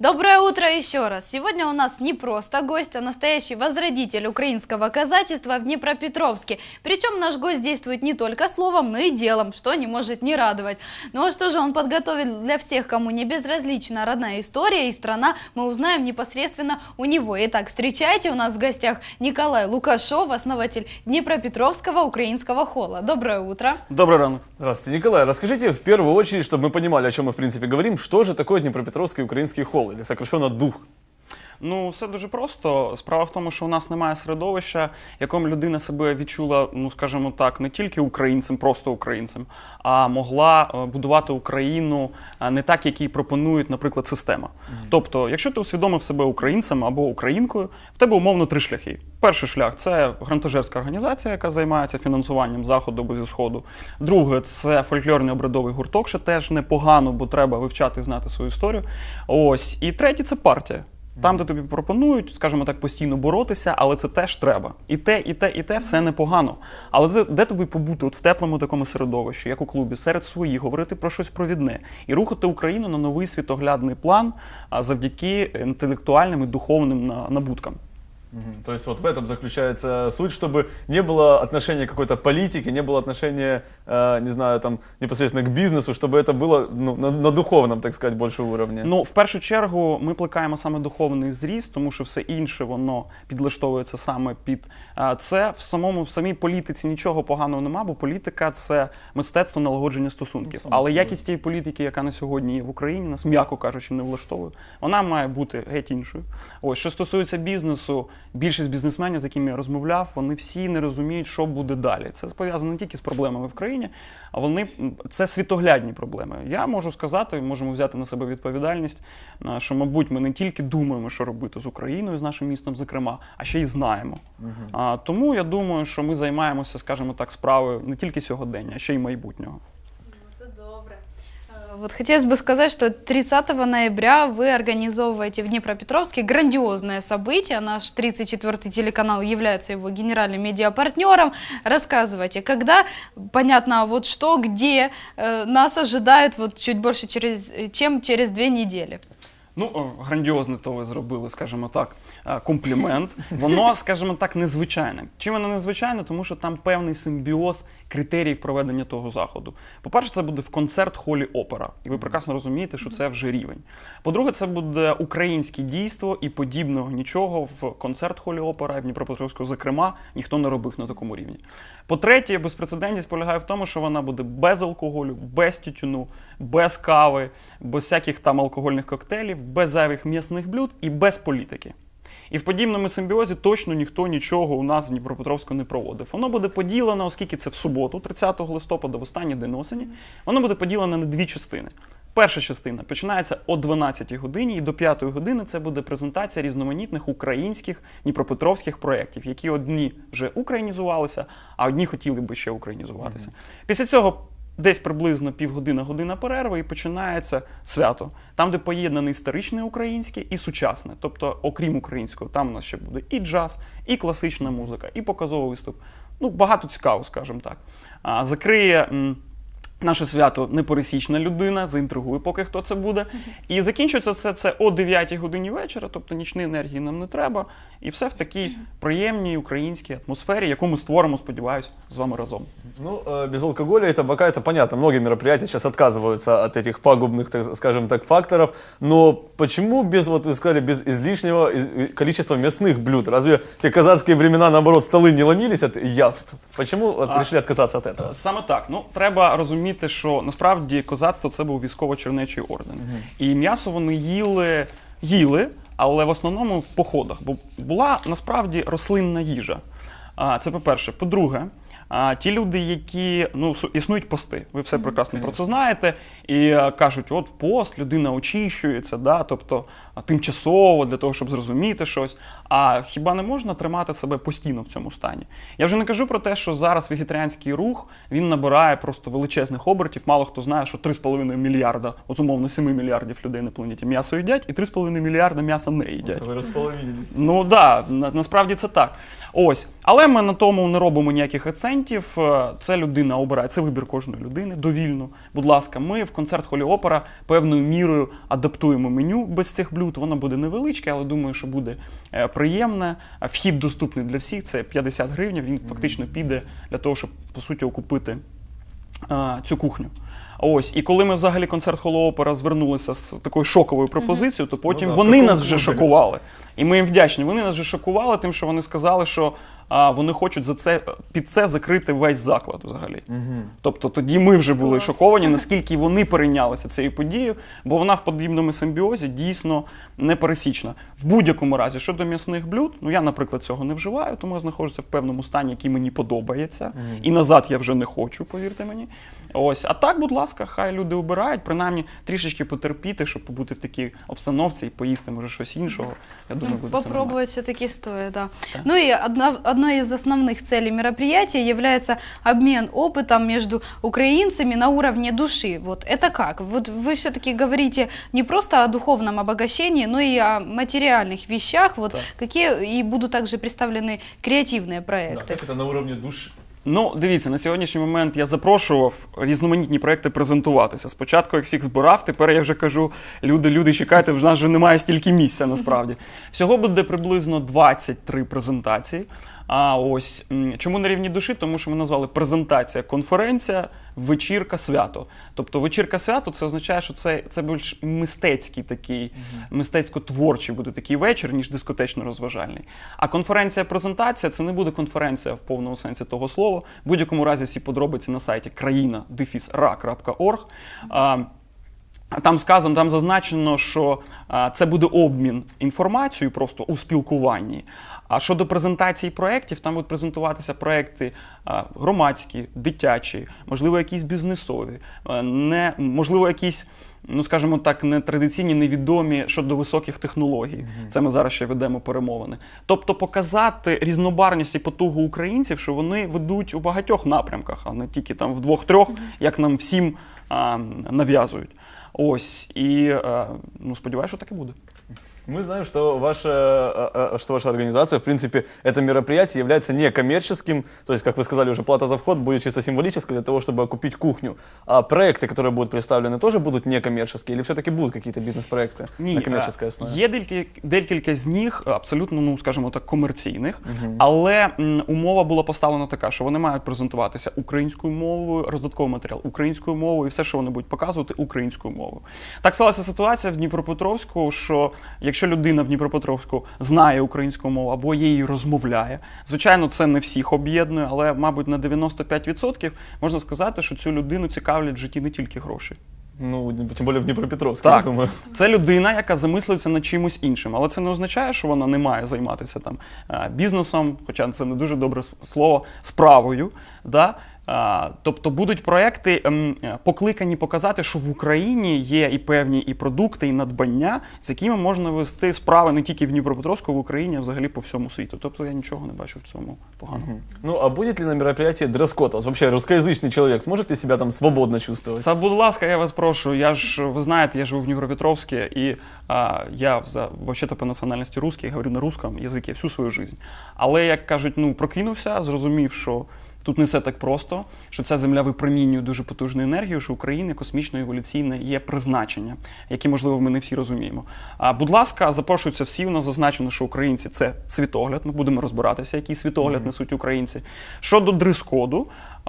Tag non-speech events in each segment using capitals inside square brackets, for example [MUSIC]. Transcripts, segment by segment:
Доброе утро еще раз. Сегодня у нас не просто гость, а настоящий возродитель украинского казачества в Днепропетровске. Причем наш гость действует не только словом, но и делом, что не может не радовать. Ну а что же он подготовил для всех, кому не безразлична родная история и страна, мы узнаем непосредственно у него. Итак, встречайте, у нас в гостях Николай Лукашов, основатель Днепропетровского украинского холла. Доброе утро. Добрый ранок. Здравствуйте, Николай. Расскажите в первую очередь, чтобы мы понимали, о чем мы в принципе говорим, что же такое Днепропетровский український холл, или сокращенно ДУХ? Ну, все дуже просто. Справа в тому, що у нас немає середовища, якому людина себе відчула, ну скажімо так, не тільки українцем, просто українцем, а могла е, будувати Україну е, не так, як їй пропонують, наприклад, система. Тобто, якщо ти усвідомив себе українцем або українкою, в тебе умовно три шляхи. Перший шлях це грантожерська організація, яка займається фінансуванням заходу або зі сходу. Друге, це фольклорний обрядовий гурток, що теж непогано, бо треба вивчати і знати свою історію. Ось. І третє це партія. Там, де тобі пропонують, скажімо так, постійно боротися, але це теж треба. І те, і те, і те все непогано. Але де, де тобі побути от в теплому такому середовищі, як у клубі, серед своїх, говорити про щось провідне і рухати Україну на новий світоглядний план завдяки інтелектуальним і духовним на- набуткам. Мгм. То есть вот в этом заключается суть, чтобы не было отношения к какой-то политике, не было отношения, э, не знаю, там, непосредственно к бизнесу, чтобы это было ну, на, на духовном, так сказать, больше уровне. Ну, в першу чергу, ми плекаємо саме духовний зріст, тому що все інше воно підлаштовується саме під а, це. В самому в самій політиці нічого поганого нема, бо політика це мистецтво налагодження стосунків. само Але собою. якість тієї політики, яка на сьогодні є в Україні, нас м'яко кажучи, не влаштовує. Вона має бути геть іншою. Ось що стосується бізнесу, більшість бізнесменів, з якими я розмовляв, вони всі не розуміють, що буде далі. Це пов'язано не тільки з проблемами в країні, а вони це світоглядні проблеми. Я можу сказати, можемо взяти на себе відповідальність, а, що, мабуть, ми не тільки думаємо, що робити з Україною, з нашим містом, зокрема, а ще й знаємо. А, тому я думаю, що ми займаємося, скажімо так, справою не тільки сьогодення, а ще й майбутнього. Э, Вот хотелось бы сказать, что 30 ноября вы организовываете в Днепропетровске грандиозное событие. Наш 34-й телеканал является его генеральным медиапартнером. Рассказывайте, когда, понятно, вот что, где э, нас ожидает вот чуть больше, через, э, чем через две недели. Ну, о, грандіозне то ви зробили, скажімо так, комплімент. Воно, скажімо так, незвичайне. Чим воно незвичайне? Тому що там певний симбіоз критеріїв проведення того заходу. По-перше, це буде в концерт-холі опера. І ви прекрасно розумієте, що це вже рівень. По-друге, це буде українське дійство і подібного нічого в концерт-холі опера і в Дніпропетровську, зокрема, ніхто не робив на такому рівні. По-третє, безпрецедентність полягає в тому, що вона буде без алкоголю, без тютюну, без кави, без всяких там алкогольних коктейлів, без зайвих м'ясних блюд і без політики. І в подібному симбіозі точно ніхто нічого у нас в Дніпропетровську не проводив. Воно буде поділено, оскільки це в суботу, 30 листопада, в останній день осені, воно буде поділено на дві частини. Перша частина починається о 12 годині, і до 5 години це буде презентація різноманітних українських дніпропетровських проєктів, які одні вже українізувалися, а одні хотіли би ще українізуватися. Після цього десь приблизно півгодина година перерви і починається свято, там, де поєднане історичне українське і сучасне. Тобто, окрім українського, там у нас ще буде і джаз, і класична музика, і показовий виступ. Ну, багато цікаво, скажімо так. А, закриє. м, Наше свято непересічна людина, заінтригує, поки хто це буде. І закінчується це, це о 9 годині вечора, тобто нічної енергії нам не треба. І все в такій приємній українській атмосфері, яку ми створимо, сподіваюся, з вами разом. Ну, э, без алкоголя и табака это понятно. Многие мероприятия сейчас отказываются от этих пагубных, так скажем так, факторов. Но почему без, вот вы сказали, без излишнего из- и- количества мясных блюд? Разве те казацкие времена, наоборот, столы не ломились от явств? Почему вот А, решили отказаться от этого? Саме так. Ну треба розуміти, що насправді козацтво це був військово-чернечий орден. І м'ясо вони їли, їли, але в основному в походах. Бо була насправді рослинна їжа. А, це по-перше. По-друге, а, ті люди, які ну, існують пости, ви все прекрасно про це знаєте, і кажуть, от пост, людина очищується, да, тобто тимчасово для того, щоб зрозуміти щось. А хіба не можна тримати себе постійно в цьому стані? Я вже не кажу про те, що зараз вегетаріанський рух він набирає просто величезних обертів. Мало хто знає, що 3,5 мільярда, от умовно 7 мільярдів людей на планеті м'ясо їдять, і 3,5 мільярда м'яса не їдять. Вы располовинились. Ну да, на, насправді це так. Ось, але ми на тому не робимо ніяких акцентів. Е, Це людина обирає, це вибір кожної людини довільно. Будь ласка, ми в концерт холі опера певною мірою адаптуємо меню без цих блюд. Воно буде невеличке, але думаю, що буде е, приємне. Вхід доступний для всіх. Це 50 гривень. Він фактично піде для того, щоб по суті окупити е, цю кухню. Ось, і коли ми взагалі концерт холо опера звернулися з такою шоковою пропозицією, то потім да, вони нас вже шокували. І ми їм вдячні. Вони нас вже шокували тим, що вони сказали, що а, вони хочуть за це під це закрити весь заклад взагалі. Тобто тоді ми вже були Клас. шоковані, [LAUGHS] наскільки вони перейнялися цією подією, бо вона в подібному симбіозі дійсно непересічна. В будь-якому разі, щодо м'ясних блюд, ну я, наприклад, цього не вживаю, тому я знаходжуся в певному стані, який мені подобається. І назад я вже не хочу, повірте мені. Ось, а так, будь ласка, хай люди обирають, принаймні трішечки потерпіти, щоб побути в такій обстановці і поїсти, може, щось іншого. Я думаю, буде все нормально. Попробовать все-таки стоит, да. Ну и одна- одной из основных целей мероприятия является обмен опытом между украинцами на уровне души. Вот это как? Вот вы все-таки говорите не просто о духовном обогащении, но и о материальных вещах. Вот Так. какие и будут также представлены креативные Да, проекты. как это на уровне души? Ну, дивіться, на сьогоднішній момент я запрошував різноманітні проекти презентуватися. Спочатку я всіх збирав, тепер я вже кажу: люди, люди, чекайте, в нас вже немає стільки місця насправді. Всього буде приблизно 23 презентації. А ось чому на рівні душі? Тому що ми назвали презентація, конференція, вечірка, свято. Тобто вечірка свято це означає, що це, це більш мистецький такий, мистецько-творчий буде такий вечір, ніж дискотечно-розважальний. А конференція, презентація це не буде конференція в повному сенсі того слова. В будь-якому разі всі подробиці на сайті країна там сказано, там зазначено, що це буде обмін інформацією просто у спілкуванні. А щодо презентації проєктів, там будуть презентуватися проєкти громадські, дитячі, можливо, якісь бізнесові, не, можливо, якісь, ну скажімо так, нетрадиційні, невідомі щодо високих технологій. Це ми зараз ще ведемо перемовини. Тобто показати різнобарність і потугу українців, що вони ведуть у багатьох напрямках, а не тільки там в двох-трьох, як нам всім а, нав'язують. Ось і е, ну сподіваюся, що таке буде. Мы знаем, что ваша, э, э, что ваша организация, в принципе, это мероприятие является некоммерческим, то есть, как вы сказали, уже плата за вход будет чисто символической для того, чтобы окупить кухню. А проекты, которые будут представлены, тоже будут некоммерческие или все-таки будут какие-то бизнес-проекты на коммерческой е, основе? Є декілька, декілька з них абсолютно, ну скажімо так, комерційних, але м, умова була поставлена така, що вони мають презентуватися українською мовою, роздатковий матеріал українською мовою, і все, що вони будуть показувати, українською мовою. Так сталася ситуація в Дніпропетровську, що якщо людина в Дніпропетровську знає українську мову або її розмовляє, звичайно, це не всіх об'єднує, але, мабуть, на 95% можна сказати, що цю людину цікавлять в житті не тільки гроші. Ну, тем более в Днепропетровске, Так. я думаю. Це людина, яка замислюється над чимось іншим, але це не означає, що вона не має займатися там е, бізнесом, хоча це не дуже добре слово, справою. Да? Тобто будуть проекти ем, покликані показати, що в Україні є і певні і продукти, і надбання, з якими можна вести справи не тільки в Дніпропетровську, в Україні, а взагалі по всьому світу. Тобто я нічого не бачу в цьому поганого. Ну, а будет ли на мероприятии вообще, русскоязычный человек сможет ли себя там свободно чувствовать? Це, будь ласка, я вас прошу. Я ж, ви знаєте, я живу в Дніпропетровську, і а, я за, вообще-то по національності русский, говорю на русском язикі всю свою жизнь. Але, як кажуть, ну, прокинувся, зрозумів, що тут не все так просто, що ця земля випромінює дуже потужну енергію, що України космічно еволюційне є призначення, яке, можливо, ми не всі розуміємо. А, будь ласка, запрошуються всі. У нас зазначено, що українці це світогляд. Ми будемо розбиратися, який світогляд несуть українці. Щодо дрес-коду,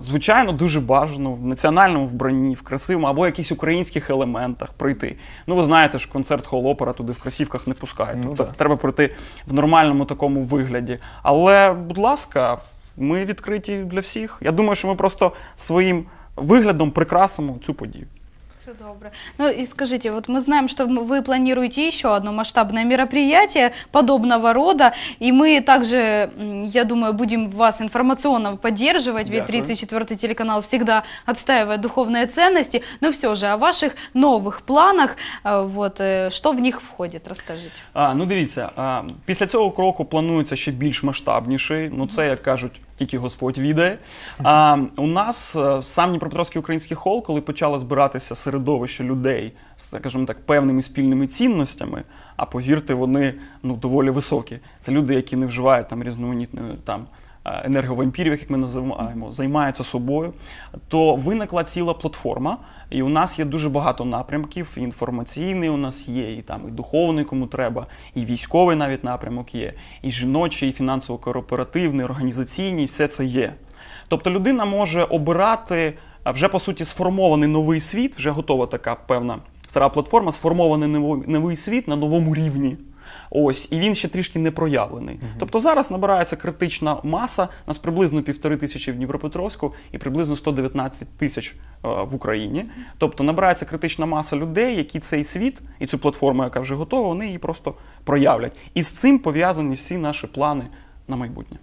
Звичайно, дуже бажано в національному вбранні, в красивому або якихось українських елементах пройти. Ну, ви знаєте, що концерт холопера туди в кросівках не пускають. Ну, тобто треба пройти в нормальному такому вигляді. Але, будь ласка, ми відкриті для всіх. Я думаю, що ми просто своїм виглядом прикрасимо цю подію. Все добре. Ну и скажите, вот мы знаем, что м- вы планируете еще одно масштабное мероприятие подобного рода, и мы также, м, я думаю, будем вас информационно поддерживать, ведь Дякую. 34-й телеканал всегда отстаивает духовные ценности. Но все же о ваших новых планах, э, вот, э, что в них входит, расскажите. А, ну дивіться, а, після цього кроку планується ще більш масштабніший. Ну це як кажуть. тільки Господь відає. А, у нас е, сам Дніпропетровський український хол, коли почало збиратися середовище людей, скажімо так, певними спільними цінностями. А повірте, вони ну доволі високі. Це люди, які не вживають там різноманітної там. Е, Енерговампірів, як ми називаємо, займаються собою, то виникла ціла платформа, і у нас є дуже багато напрямків. І інформаційний у нас є, і там і духовний, кому треба, і військовий навіть напрямок є, і жіночий, і фінансово-кооперативний, організаційний, все це є. Тобто людина може обирати вже по суті сформований новий світ, вже готова така певна стара платформа, сформований новий, новий світ на новому рівні. Ось, і він ще трішки не проявлений. Тобто зараз набирається критична маса, нас приблизно півтори тисячі в Дніпропетровську і приблизно 119 тисяч е, в Україні. Тобто набирається критична маса людей, які цей світ і цю платформу, яка вже готова, вони її просто проявлять. І з цим пов'язані всі наші плани на майбутнє.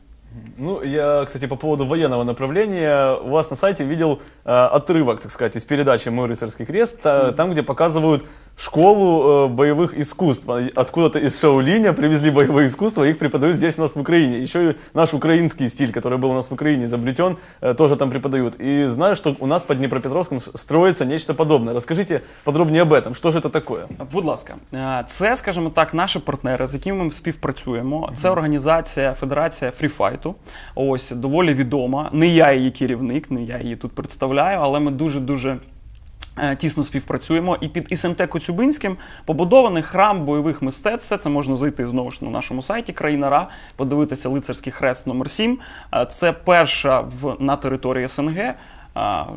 Ну, я, кстати, по поводу военного направления, у вас на сайте видел э, отрывок, так сказать, из передачи «Мой рыцарский крест», та- там, где показывают школу э, боевых искусств. А, Откуда-то из Шаолиня привезли боевые искусства, их преподают здесь у нас в Украине. Еще и наш украинский стиль, который был у нас в Украине изобретен, э, тоже там преподают. И знаю, что у нас под Днепропетровском с- строится нечто подобное. Расскажите подробнее об этом. Что же это такое? Будь ласка, Е, це, скажімо так, наші партнери, з якими ми співпрацюємо. Це організація Федерація фріфайту. Ось доволі відома. Не я її керівник, не я її тут представляю, але ми дуже дуже. е, Тісно співпрацюємо і під СМТ Коцюбинським побудований храм бойових мистецтв. Все це можна зайти знову ж на нашому сайті Країна Ра, подивитися лицарський хрест номер 7 Е, Це перша в на території СНГ е,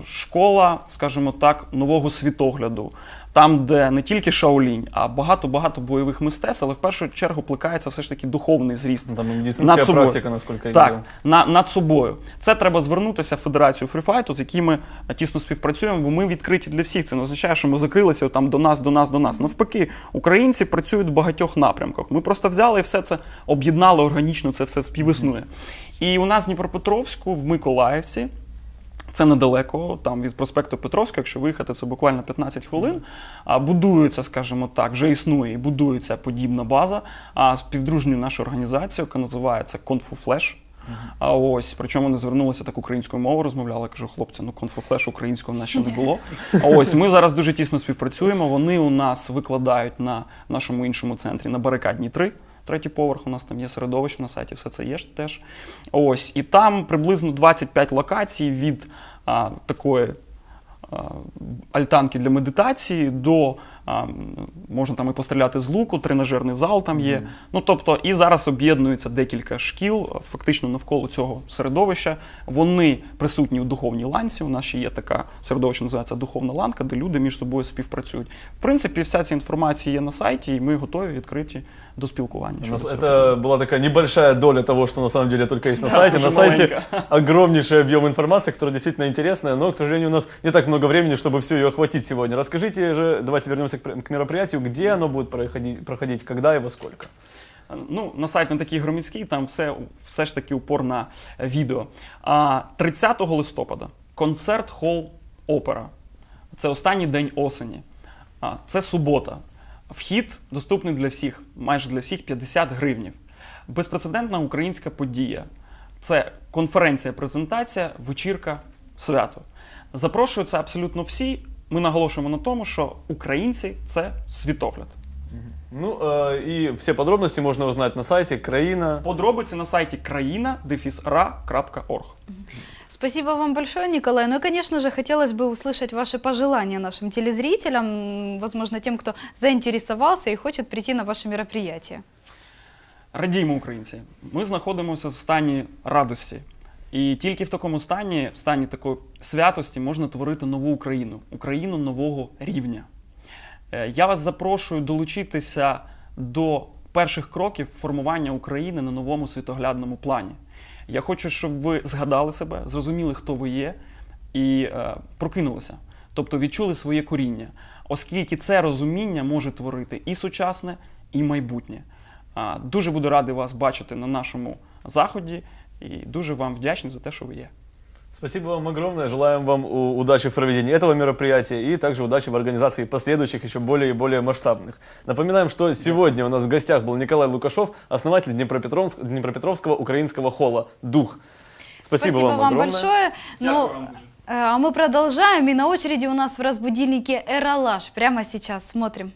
школа, скажімо так, нового світогляду. Там, де не тільки шаолінь, а багато-багато бойових мистецтв, але в першу чергу плекається все ж таки духовний зріст. Ну, Там Над собою. практика, насколько я Так, на, над собою. Це треба звернутися в Федерацію фріфайту, з якими е, тісно співпрацюємо, бо ми відкриті для всіх. Це не означає, що ми закрилися там до нас, до нас, до нас. Навпаки, українці працюють в багатьох напрямках. Ми просто взяли і все це об'єднали органічно, це все співіснує. І у нас в Дніпропетровську, в Миколаївці. Це недалеко, там від проспекту Петровського, якщо виїхати, це буквально 15 хвилин. А будується, скажімо так, вже існує і будується подібна база. А співдружньою нашою організацією, яка називається Конфу Флеш. А ось причому вони звернулися так українською мовою, розмовляли. Кажу, хлопці, ну конфофлеш українського в нас ще не було. А ось ми зараз дуже тісно співпрацюємо. Вони у нас викладають на нашому іншому центрі на барикадній 3. Третій поверх у нас там є середовище на сайті, все це є теж. Ось і там приблизно 25 локацій від а, такої альтанки для медитації до а, м, можна там і постріляти з луку, тренажерний зал там є. Ну тобто, і зараз об'єднуються декілька шкіл, а, фактично навколо цього середовища. Вони присутні у духовній ланці. У нас ще є така середовище, називається духовна ланка, де люди між собою співпрацюють. В принципі, вся ця інформація є на сайті, і ми готові відкриті до спілкування. У щодо нас цього. Это была такая небольшая доля того, что на самом деле только есть на Да, сайте. уже На сайте маленько. [LAUGHS] огромнейший объем информации, которая действительно интересная, но, к сожалению, у нас не так много времени, чтобы все ее охватить сегодня. Расскажите же, давайте вернемся к, пр- к мероприятию, где оно будет проходить, когда и во сколько. Ну, на сайт не такий громадський, там все, все ж таки упор на е, відео. А 30 листопада концерт хол опера. Це останній день осені. Це субота. Вхід доступний для всіх, майже для всіх 50 гривнів. Безпрецедентна українська подія. Це конференція, презентація, вечірка, свято. Запрошуються абсолютно всі Ми наголошуємо на тому, що українці це світогляд. Ну, э, и все подробности можно узнать на сайте Краина. Подробиці на сайті країна-ra.org. Спасибо вам большое, Николай. Ну и, конечно же, хотелось бы услышать ваши пожелания нашим телезрителям, м, возможно, тем, кто заинтересовался и хочет прийти на ваше мероприятие. Радіймо, українці. Ми знаходимося в стані радості. І тільки в такому стані, в стані такої святості, можна творити нову Україну, Україну нового рівня. Е, Я вас запрошую долучитися до перших кроків формування України на новому світоглядному плані. Я хочу, щоб ви згадали себе, зрозуміли, хто ви є, і е, прокинулися, тобто відчули своє коріння, оскільки це розуміння може творити і сучасне, і майбутнє. А, Дуже буду радий вас бачити на нашому заході і дуже вам вдячний за те, що ви є. Спасибо вам огромное. Желаем вам удачи в проведении этого мероприятия и также удачи в организации последующих, еще более и более масштабных. Напоминаем, что сегодня у нас в гостях был Николай Лукашов, основатель Днепропетровск- Днепропетровского украинского холла «Дух». Спасибо, вам, огромное. большое. Дякую Ну, вам. Э, А мы продолжаем, и на очереди у нас в разбудильнике Эралаш. Прямо сейчас смотрим.